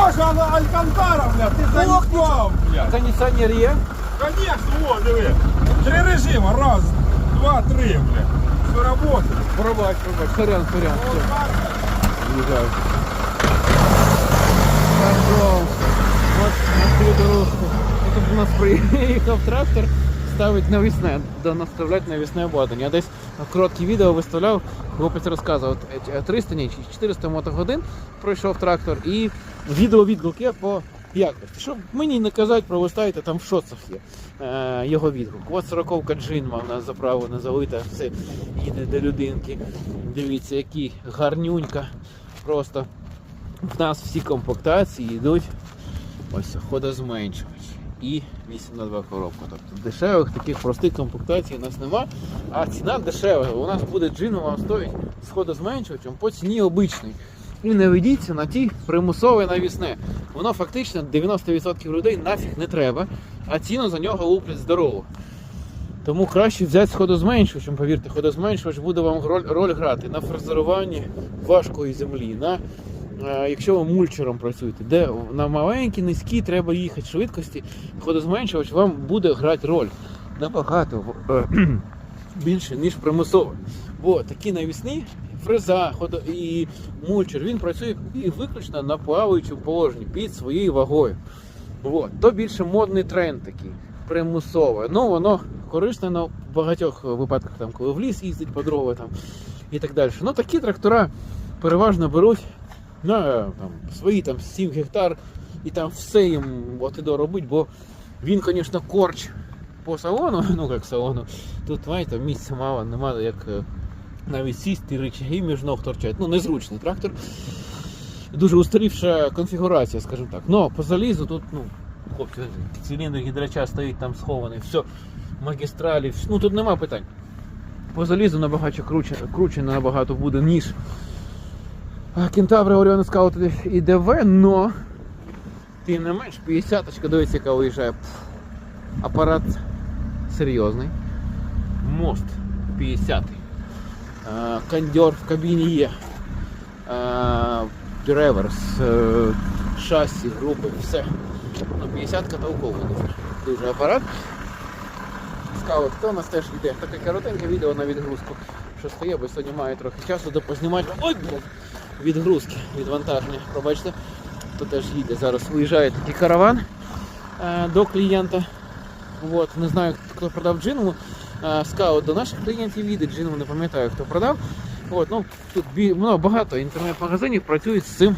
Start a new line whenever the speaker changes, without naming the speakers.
Сережа, она Алькантара, блядь, ты заебал, блядь.
Кондиціонер є.
Конечно, вот, диви. Три режима, раз, два, три, блядь. Все работает.
Пробач, пробач. Сорян, сорян.
Вот
Все,
так, блядь.
виїжджаю. Пошел. От на цю дорожку. Тут у нас приїхав трактор, Ставить навісне, наставлять навісне обладнання. Я десь коротке відео виставляв, хлопець розказував, е, 300, ні, 400 мотогодин пройшов трактор і відео відгуки по якості. Щоб мені не казати про виставити, там в шоцах є е, його відгук. От 40 джинма в нас заправлена, залита, все їде до людинки. Дивіться, який гарнюнька. Просто в нас всі комплектації йдуть ось ходозменшувач і 8 на 2 коробка. Тобто дешевих таких простих комплектацій у нас нема, а ціна дешева. У нас буде джин вам стоїть з ходозменшувачем по ціні обичний. І не ведіться на ті примусове навісне. Воно фактично 90% людей нафіг не треба, а ціну за нього луплять здорову. Тому краще взяти ходозменшувачем, повірте, ходозменшувач буде вам роль, роль грати на фрезеруванні важкої землі, на якщо ви мульчером працюєте, де на маленькій, низькій треба їхати швидкості, ходозменшувач вам буде грати роль набагато е, більше, ніж примусово. Бо такі навісні фреза і мульчер, він працює і виключно на плаваючому положенні під своєю вагою. От. То більше модний тренд такий, примусове. Ну, воно корисне на багатьох випадках, там, коли в ліс їздить по дрова там, і так далі. Ну такі трактора переважно беруть на там, свої там 7 гектар і там все їм от і до робить, бо він, звісно, корч по салону, ну як салону. Тут, знаєте, місця мало, немає як е, навіть сісти, рычаги між ног торчать. Ну, незручний трактор. Дуже устарівша конфігурація, скажімо так. Но по залізу тут, ну, хлопці, циліндр гідрача стоїть там схований, все, магістралі, ну тут нема питань. По залізу набагато круче, круче набагато буде, ніж Кентаври Оріон Скаут і ДВ, но тим не менш 50-очка, дивіться, яка виїжджає. Апарат серйозний. Мост 50. Е, Кондьор в кабіні є. Реверс, е, шасі, групи, все. Ну, 50-ка толково дуже. Дуже апарат. Скаут, хто у нас теж йде? Таке коротеньке відео на відгрузку, що стає, бо сьогодні маю трохи часу допознімати. Ой, блядь! відгрузки, відвантаження. Пробачте, то теж їде. Зараз виїжджає такий караван е, до клієнта. От, не знаю, хто продав джиному. Е, скаут до наших клієнтів їде, джиному не пам'ятаю, хто продав. От, ну, тут бі- ну, багато інтернет-магазинів працюють з цим